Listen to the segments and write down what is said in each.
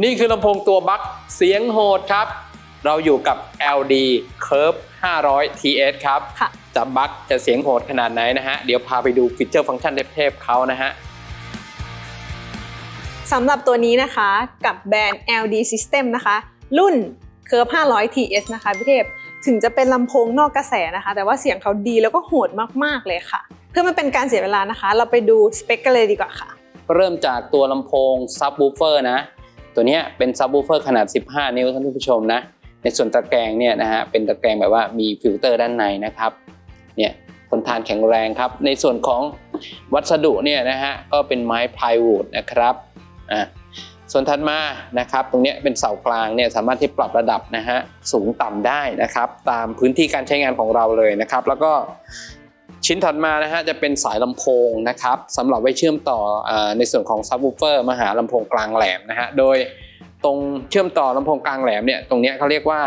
นี่คือลำโพงตัวบัคเสียงโหดครับ เราอยู่กับ LD Curve 500 TS ครับค่ะจะบัคจะเสียงโหดขนาดไหนนะฮะ เดี๋ยวพาไปดูฟีเจอร์ฟังก์ชันเทพๆเขานะฮะสำหรับตัวนี้นะคะกับแบรนด์ LD System นะคะ รุ่น Curve 500 TS นะคะพี่เทพ ถึงจะเป็นลำโพงนอกกระแสนะคะ แต่ว่าเสียงเขาดีแล้วก็โหดมากๆเลยค่ะ เพื่อไม่เป็นการเสียเวลานะคะ เราไปดูสเปคกันเลยดีกว่าค่ะ เริ่มจากตัวลำโพงซับ w ูเฟอร์นะ ตัวนี้เป็นซับ w ูเฟอร์ขนาด 15 นิ้วท่านผู้ชมนะ ในส่วนตะแกรงเนี่ยนะฮะเป็นตะแกรงแบบว่ามีฟิลเตอร์ด้านในนะครับเนี่ยทนทานแข็งแรงครับ ในส่วนของวัสดุเนี่ยนะฮะก็เป็นไม้พลายวูดนะครับอะส่วนถัดมานะครับ ตรงนี้เป็นเสากลางเนี่ยสามารถที่ปรับระดับนะฮะสูงต่ำได้นะครับ ตามพื้นที่การใช้งานของเราเลยนะครับ แล้วก็ ชิ้นถัดมานะฮะจะเป็นสายลำโพงนะครับสำหรับไว้เชื่อมต่ออในส่วนของซับวูเฟอร์มาหาลำโพงกลางแหลมนะฮะโดยตรงเชื่อมต่อลำโพงกลางแหลมเนี่ยตรงเนี้ยเขาเรียกว่า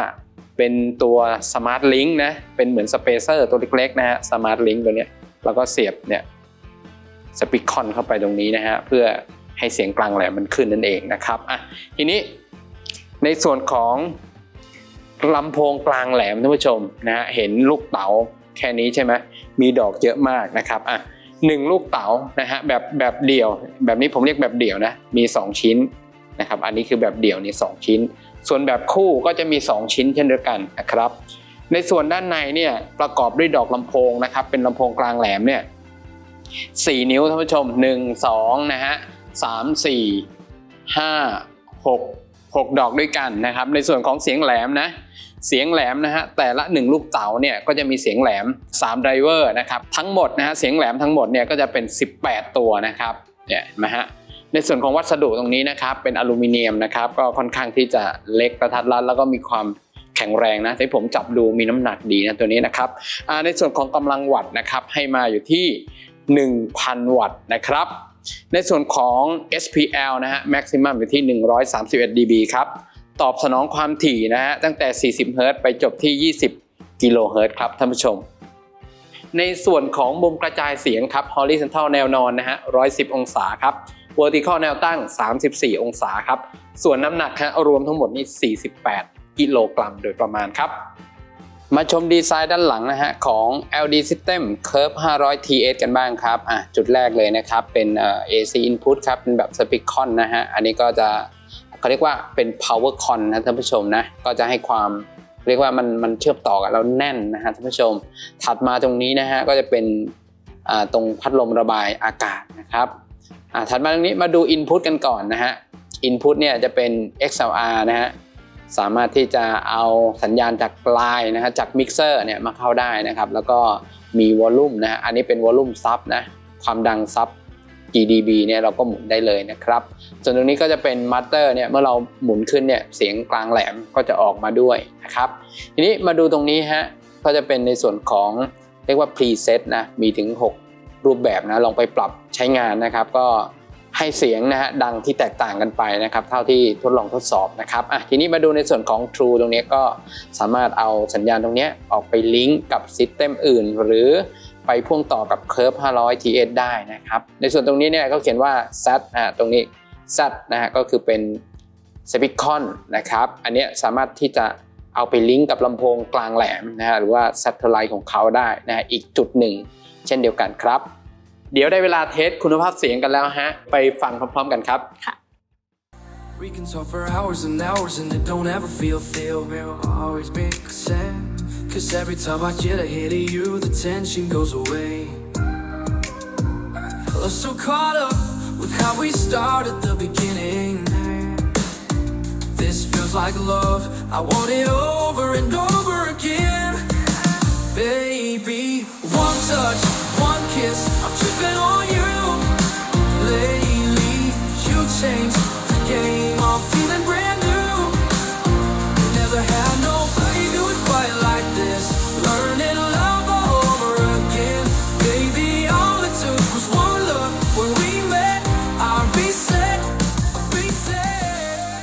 เป็นตัวสมาร์ทลิงก์นะเป็นเหมือนสเปเซอร์ตัวเล็กๆนะฮะสมาร์ทลิงก์ตัวเนี้ยแล้วก็เสียบเนี่ยสปีกคอนเข้าไปตรงนี้นะฮะเพื่อให้เสียงกลางแหลมมันขึ้นนั่นเองนะครับอะทีนี้ในส่วนของลำโพงกลางแหลมท่านผู้ชมนะฮะเห็นลูกเต๋าแค่นี้ใช่ไหม มีดอกเยอะมากนะครับอะหนึ่งลูกเต๋านะฮะแบบแบบเดี่ยว แบบนี้ผมเรียกแบบเดี่ยวนะมี 2 ชิ้นนะครับอันนี้คือแบบเดี่ยวนี่สองชิ้น ส่วนแบบคู่ก็จะมี 2 ชิ้นเช่นเดียวกันนะครับ ในส่วนด้านในเนี่ยประกอบด้วยดอกลำโพงนะครับเป็นลำโพงกลางแหลมเนี่ยสี่นิ้วท่านผู้ชมหนึ่งสองนะฮะสามสี่ห้าหก หกดอกด้วยกันนะครับ ในส่วนของเสียงแหลมนะเสียงแหลมนะฮะแต่ละ 1 ลูกเต๋าเนี่ยก็จะมีเสียงแหลม3ไดรเวอร์นะครับทั้งหมดนะฮะเสียงแหลมทั้งหมดเนี่ยก็จะเป็น 18 ตัวนะครับเนี่ยนะฮะในส่วนของวัสดุตรงนี้นะครับเป็นอลูมิเนียมนะครับก็ค่อนข้างที่จะเล็กกระทัดรัดแล้วก็มีความแข็งแรงนะที่ผมจับดูมีน้ำหนักดีนะตัวนี้นะครับในส่วนของกำลังวัตต์นะครับให้มาอยู่ที่ 1,000 วัตต์นะครับ ในส่วนของ SPL นะฮะ maximum อยู่ที่ 131 dB ครับ ตอบสนองความถี่นะฮะ ตั้งแต่ 40 เฮิรตซ์ไปจบที่ 20 กิโลเฮิรตซ์ครับท่านผู้ชม ในส่วนของมุมกระจายเสียงครับ horizontal แนวนอนนะฮะ 110 องศาครับ vertical แนวตั้ง 34 องศาครับ ส่วนน้ำหนักฮะรวมทั้งหมดนี่ 48 กิโลกรัมโดยประมาณครับ มาชมดีไซน์ด้านหลังนะฮะของ LD System Curve 500 TS กันบ้างครับอะจุดแรกเลยนะครับ เป็น AC input ครับ เป็นแบบ Speakon นะฮะ อันนี้ก็จะเขาเรียกว่าเป็น Power Con นะท่านผู้ชมนะ ก็จะให้ความเรียกว่ามันมันเชื่อมต่อกันแล้วแน่นนะฮะท่านผู้ชม ถัดมาตรงนี้นะฮะก็จะเป็นตรงพัดลมระบายอากาศนะครับอ่าถัดมาตรงนี้มาดู Input กันก่อนนะฮะ Input เนี่ยจะเป็น XLR นะฮะ สามารถที่จะเอาสัญญาณจากไลน์นะฮะจากมิกเซอร์เนี่ยมาเข้าได้นะครับ แล้วก็มีวอลลุ่มนะฮะอันนี้เป็นวอลลุ่มซับนะความดังซับ GDB เนี่ยเราก็หมุนได้เลยนะครับ ส่วนตรงนี้ก็จะเป็นมัตเตอร์เนี่ยเมื่อเราหมุนขึ้นเนี่ยเสียงกลางแหลมก็จะออกมาด้วยนะครับ ทีนี้มาดูตรงนี้ฮะก็จะเป็นในส่วนของเรียกว่า preset นะมีถึง 6 รูปแบบนะลองไปปรับใช้งานนะครับ ก็ ให้เสียงนะฮะดังที่แตกต่างกันไปนะครับ เท่าที่ทดลองทดสอบนะครับอะทีนี้มาดูในส่วนของ True ตรงนี้ก็สามารถเอาสัญญาณตรงนี้ออกไปลิงก์กับซิสเต็มอื่น หรือไปพ่วงต่อกับ Curve 500 TS ได้นะครับ ในส่วนตรงนี้เนี่ยเขาเขียนว่า SAT อะตรงนี้ SAT นะฮะก็คือเป็น s p e a k o n นะครับอันนี้สามารถที่จะเอาไปลิงก์กับลำโพงกลางแหลมนะฮะหรือว่า Satellite ของเขาได้นะฮะอีกจุดหนึ่ง เช่นเดียวกันครับ เดี๋ยวได้เวลาเทสคุณภาพเสียงกันแล้วฮะ ไปฟังพร้อมๆกันครับ We can talk for hours and hours and it don't ever feel feel real. Always make sense. Cause every time I get a hit of you, the tension goes away. I'm so caught up with how we started the beginning. This feels like love. I want it over and over again. Baby, one touch, one kiss. I'm tripping on you. Lately, you changed the game. I'm feeling brand new. Never had nobody do it quite like this. Learning love all over again. Baby, all it took was one look when we met. I reset, reset.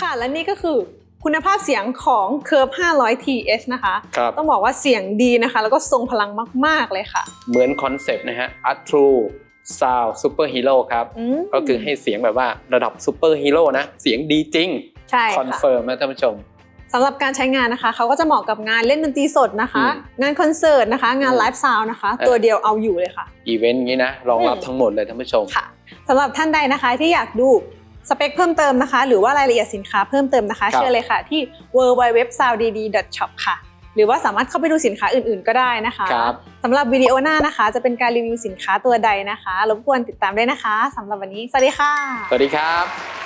ค่ะ และนี่ก็คือ คุณภาพเสียงของ Curve 500 TS นะคะ ครับ ต้องบอกว่าเสียงดีนะคะ แล้วก็ทรงพลังมาก ๆ เลยค่ะเหมือนคอนเซปต์นะฮะ a true Sound Super Hero ครับ อืมก็คือให้เสียงแบบว่าระดับซูเปอร์ฮีโร่นะ เสียงดีจริง ใช่คอนค่ะ เฟิร์มนะท่านผู้ชม สำหรับการใช้งานนะคะ เขาก็จะเหมาะกับงานเล่นดนตรีสดนะคะ อืมงานคอนเสิร์ตนะคะ งานอืมไลฟ์ซาวน์นะคะ เออ ตัวเดียวเอาอยู่เลยค่ะ อีเวนต์นี้นะ รองรับอืม ทั้งหมดเลยท่านผู้ชม ค่ะสำหรับท่านใดนะคะที่อยากดู สเปคเพิ่มเติมนะคะ หรือว่ารายละเอียดสินค้าเพิ่มเติมนะคะครับเชิญเลยค่ะที่ www.soundd.shop ค่ะ หรือว่าสามารถเข้าไปดูสินค้าอื่นๆก็ได้นะคะครับ สำหรับวิดีโอหน้านะคะ จะเป็นการรีวิวสินค้าตัวใดนะคะรบกวนติดตามด้วยนะคะสำหรับวันนี้สวัสดีค่ะ สวัสดีครับ